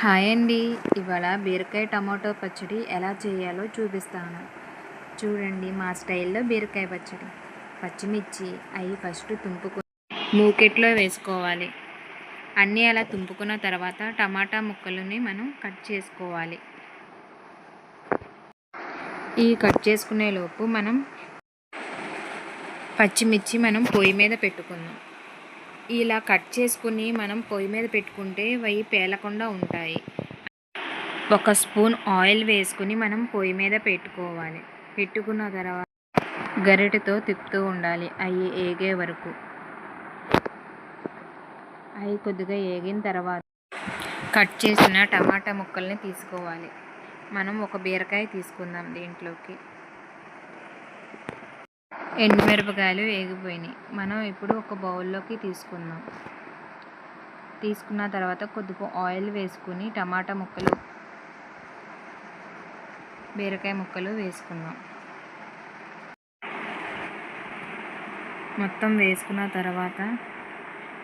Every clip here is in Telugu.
హాయ్ అండి. ఇవాళ బీరకాయ టమాటో పచ్చడి ఎలా చేయాలో చూపిస్తాను. చూడండి మా స్టైల్లో బీరకాయ పచ్చడి. పచ్చిమిర్చి అవి ఫస్ట్ తుంపుకు మూకెట్లో వేసుకోవాలి. అన్నీ అలా తుంపుకున్న తర్వాత టమాటా ముక్కలని మనం కట్ చేసుకోవాలి. ఈ కట్ చేసుకునే లోపు మనం పచ్చిమిర్చి మనం పొయ్యి మీద పెట్టుకుందాం. ఇలా కట్ చేసుకుని మనం పొయ్యి మీద పెట్టుకుంటే అవి పేలకుండా ఉంటాయి. ఒక స్పూన్ ఆయిల్ వేసుకుని మనం పొయ్యి మీద పెట్టుకోవాలి. పెట్టుకున్న తర్వాత గరిటెతో తిప్పుతూ ఉండాలి. అవి ఏగే వరకు. అవి కొద్దిగా ఏగిన తర్వాత కట్ చేసిన టమాటా ముక్కల్ని తీసుకోవాలి. మనం ఒక బీరకాయ తీసుకుందాం దీంట్లోకి. ఎండుమిరపకాయలు వేగిపోయినాయి. మనం ఇప్పుడు ఒక బౌల్లోకి తీసుకుందాం. తీసుకున్న తర్వాత కొద్దిగా ఆయిల్ వేసుకుని టమాటా ముక్కలు బీరకాయ ముక్కలు వేసుకుందాం. మొత్తం వేసుకున్న తర్వాత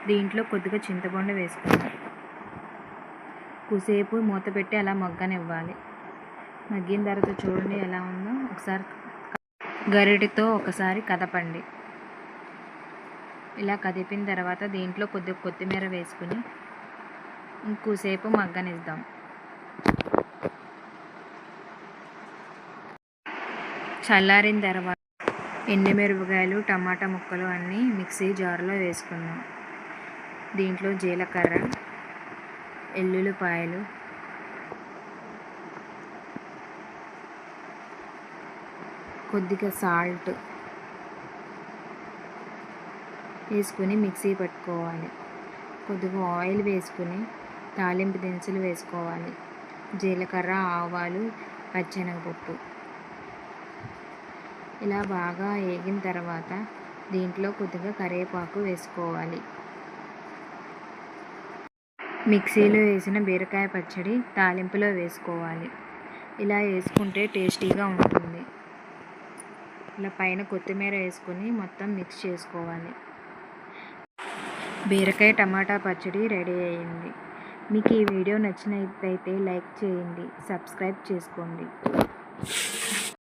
దీంట్లో కొద్దిగా చింతపండు వేసుకుందాం. కుసేపు మూత పెట్టి అలా మగ్గనివ్వాలి. మగ్గిన తర్వాత చూడండి ఎలా ఉందో. ఒకసారి గరిటెతో ఒకసారి కదపండి. ఇలా కదిపిన తర్వాత దీంట్లో కొద్దిగా కొత్తిమీర వేసుకుని ఇంకోసేపు మగ్గనిద్దాం. చల్లారిన తర్వాత ఎండుమిరపకాయలు టమాటా ముక్కలు అన్నీ మిక్సీ జార్లో వేసుకుందాం. దీంట్లో జీలకర్ర ఎల్లుల్లిపాయలు కొద్దిగా సాల్ట్ వేసుకొని మిక్సీ పట్టుకోవాలి. కొద్దిగా ఆయిల్ వేసుకుని తాలింపు దినుసులు వేసుకోవాలి. జీలకర్ర ఆవాలు పచ్చెనగపప్పు. ఇలా బాగా వేగిన తర్వాత దీంట్లో కొద్దిగా కరివేపాకు వేసుకోవాలి. మిక్సీలో వేసిన బీరకాయ పచ్చడి తాలింపులో వేసుకోవాలి. ఇలా వేసుకుంటే టేస్టీగా ఉంటుంది. ఇలా పైన కొత్తిమీర వేసుకొని మొత్తం మిక్స్ చేసుకోవాలి. బీరకాయ టమాటా పచ్చడి రెడీ అయ్యింది మీకు ఈ వీడియో నచ్చినట్లయితే లైక్ చేయండి సబ్స్క్రైబ్ చేసుకోండి.